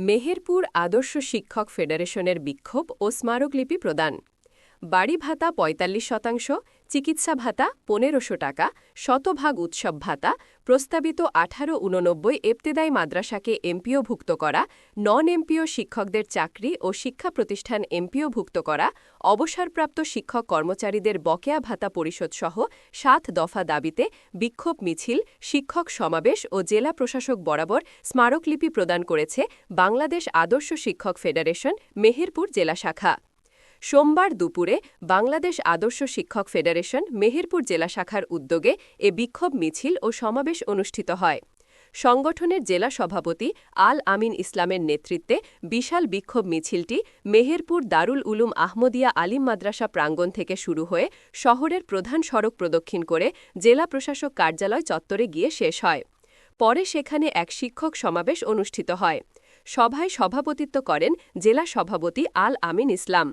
মেহেরপুর আদর্শ শিক্ষক ফেডারেশনের বিক্ষোভ ও স্মারকলিপি প্রদান। বাড়ি ভাতা পঁয়তাল্লিশ শতাংশ, চিকিৎসা ভাতা পনেরোশো টাকা, শতভাগ উৎসব ভাতা প্রস্তাবিত আঠারো উননব্বই এপ্তেদাই মাদ্রাসাকে এমপিওভুক্ত করা নন এমপিও শিক্ষকদের চাকরি ও শিক্ষা প্রতিষ্ঠান এমপিওভুক্ত করা, অবসরপ্রাপ্ত শিক্ষক কর্মচারীদের বকেয়া ভাতা পরিশোধ সহ সাত দফা দাবিতে বিক্ষোভ মিছিল, শিক্ষক সমাবেশ ও জেলা প্রশাসক বরাবর স্মারকলিপি প্রদান করেছে বাংলাদেশ আদর্শ শিক্ষক ফেডারেশন, মেহেরপুর জেলা শাখা। সোমবার দুপুরে বাংলাদেশ আদর্শ শিক্ষক ফেডারেশন মেহেরপুর জেলা শাখার উদ্যোগে এ বিক্ষোভ মিছিল ও সমাবেশ অনুষ্ঠিত হয়। সংগঠনের জেলা সভাপতি আল আমিন ইসলামের নেতৃত্বে বিশাল বিক্ষোভ মিছিলটি মেহেরপুর দারুল উলুম আহমদিয়া আলিম মাদ্রাসা প্রাঙ্গণ থেকে শুরু হয়ে শহরের প্রধান সড়ক প্রদক্ষিণ করে জেলা প্রশাসক কার্যালয় চত্বরে গিয়ে শেষ হয়। পরে সেখানে এক শিক্ষক সমাবেশ অনুষ্ঠিত হয়। সভায় সভাপতিত্ব করেন জেলা সভাপতি আল আমিন ইসলাম।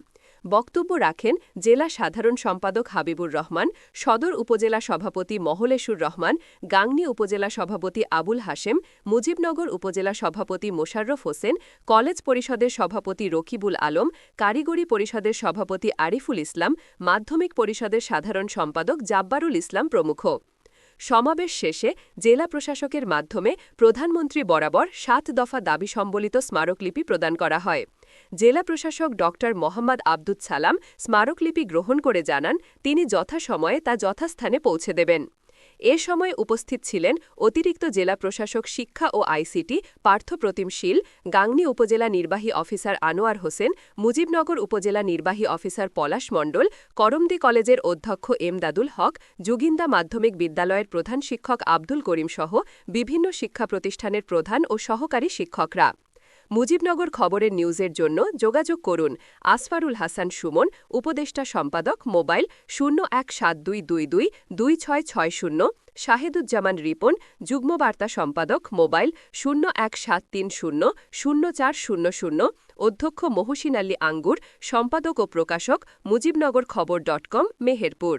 বক্তব্য রাখেন জেলা সাধারণ সম্পাদক হাবিবুর রহমান, সদর উপজেলা সভাপতি মহলেশুর রহমান, গাংনী উপজেলা সভাপতি আবুল হাশেম, মুজিবনগর উপজেলা সভাপতি মোশাররফ হোসেন, কলেজ পরিষদের সভাপতি রকিবুল আলম, কারিগরি পরিষদের সভাপতি আরিফুল ইসলাম, মাধ্যমিক পরিষদের সাধারণ সম্পাদক জাব্বারুল ইসলাম প্রমুখ। সমাবেশ শেষে জেলা প্রশাসকের মাধ্যমে প্রধানমন্ত্রী বরাবর সাত দফা দাবি সম্বলিত স্মারকলিপি প্রদান করা হয়। জেলা প্রশাসক ড. মোহাম্মদ আব্দুল সালাম স্মারকলিপি গ্রহণ করে জানান, তিনি যথাসময়ে তা যথাস্থানে পৌঁছে দেবেন। এ সময় উপস্থিত ছিলেন অতিরিক্ত জেলা প্রশাসক শিক্ষা ও আইসিটি পার্থপ্রতিম শীল, গাংনী উপজেলা নির্বাহী অফিসার আনোয়ার হোসেন, মুজিবনগর উপজেলা নির্বাহী অফিসার পলাশ মণ্ডল, করমদি কলেজের অধ্যক্ষ এমদাদুল হক, যুগিন্দা মাধ্যমিক বিদ্যালয়ের প্রধান শিক্ষক আব্দুল করিম সহ বিভিন্ন শিক্ষা প্রতিষ্ঠানের প্রধান ও সহকারী শিক্ষকরা। মুজিবনগর খবরের নিউজের জন্য যোগাযোগ করুন আসফারুল হাসান সুমন, উপদেষ্টা সম্পাদক, মোবাইল শূন্য এক সাত দুই দুই দুই দুই ছয় ছয় শূন্য, শাহেদুজ্জামান রিপন যুগ্মবার্তা সম্পাদক, মোবাইল শূন্য এক সাত তিন শূন্য শূন্য চার শূন্য শূন্য, অধ্যক্ষ মহসিন আলী আঙ্গুর, সম্পাদক ও প্রকাশক মুজিবনগর খবর ডট কম, মেহেরপুর।